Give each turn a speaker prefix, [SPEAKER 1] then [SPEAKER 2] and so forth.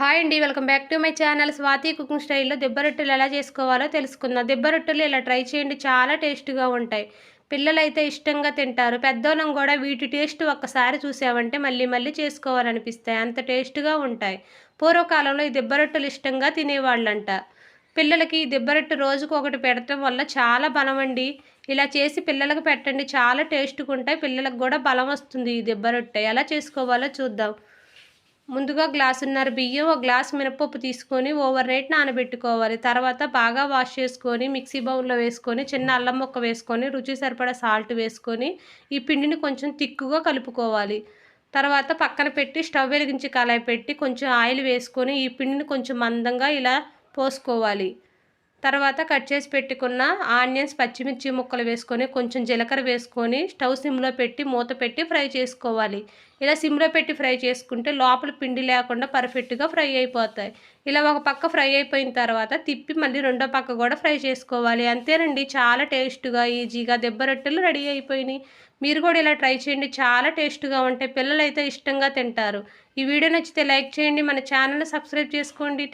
[SPEAKER 1] Hi అండి welcome back to my channel. Swathi cooking స్టైల్లో దెబ్బ రొట్టెలు ఎలా చేసుకోవాలో తెలుసుకుందాం. దెబ్బ రొట్టెలు ఇలా ట్రై చేయండి చాలా టేస్ట్గా ఉంటాయి. పిల్లలైతే ఇష్టంగా తింటారు. పెద్దోళ్ళం కూడా వీటి టేస్ట్ ఒక్కసారి చూసామంటే మళ్ళీ మళ్ళీ చేసుకోవాలనిపిస్తాయి. అంత టేస్ట్గా ఉంటాయి. పూర్వకాలంలో ఈ దెబ్బ రొట్టెలు ఇష్టంగా తినేవాళ్ళంట. పిల్లలకి ఈ రొట్టె రోజుకు ఒకటి పెట్టడం వల్ల చాలా బలం అండి. ఇలా చేసి పిల్లలకు పెట్టండి చాలా టేస్ట్గా ఉంటాయి. పిల్లలకు కూడా బలం వస్తుంది ఈ దెబ్బ రొట్టె. ఎలా చేసుకోవాలో చూద్దాం. ముందుగా గ్లాసున్నర బియ్యం ఒక గ్లాస్ మినపప్పు తీసుకొని ఓవర్ నైట్ నానబెట్టుకోవాలి. తర్వాత బాగా వాష్ చేసుకొని మిక్సీ బౌల్లో వేసుకొని చిన్న అల్లం ముక్క వేసుకొని రుచి సరిపడా సాల్ట్ వేసుకొని ఈ పిండిని కొంచెం తిక్కుగా కలుపుకోవాలి. తర్వాత పక్కన పెట్టి స్టవ్ వెలిగించి కళాయి పెట్టి కొంచెం ఆయిల్ వేసుకొని ఈ పిండిని కొంచెం మందంగా ఇలా పోసుకోవాలి. తర్వాత కట్ చేసి పెట్టుకున్న ఆనియన్స్ పచ్చిమిర్చి ముక్కలు వేసుకొని కొంచెం జీలకర్ర వేసుకొని స్టవ్ సిమ్లో పెట్టి మూత పెట్టి ఫ్రై చేసుకోవాలి. ఇలా సిమ్లో పెట్టి ఫ్రై చేసుకుంటే లోపల పిండి లేకుండా పర్ఫెక్ట్గా ఫ్రై అయిపోతాయి. ఇలా ఒక పక్క ఫ్రై అయిపోయిన తర్వాత తిప్పి మళ్ళీ రెండో పక్క కూడా ఫ్రై చేసుకోవాలి. అంతేనండి చాలా టేస్ట్గా ఈజీగా దెబ్బ రొట్టెలు రెడీ అయిపోయినాయి. మీరు కూడా ఇలా ట్రై చేయండి చాలా టేస్ట్గా ఉంటాయి. పిల్లలు అయితే ఇష్టంగా తింటారు. ఈ వీడియో నచ్చితే లైక్ చేయండి మన ఛానల్ సబ్స్క్రైబ్ చేసుకోండి.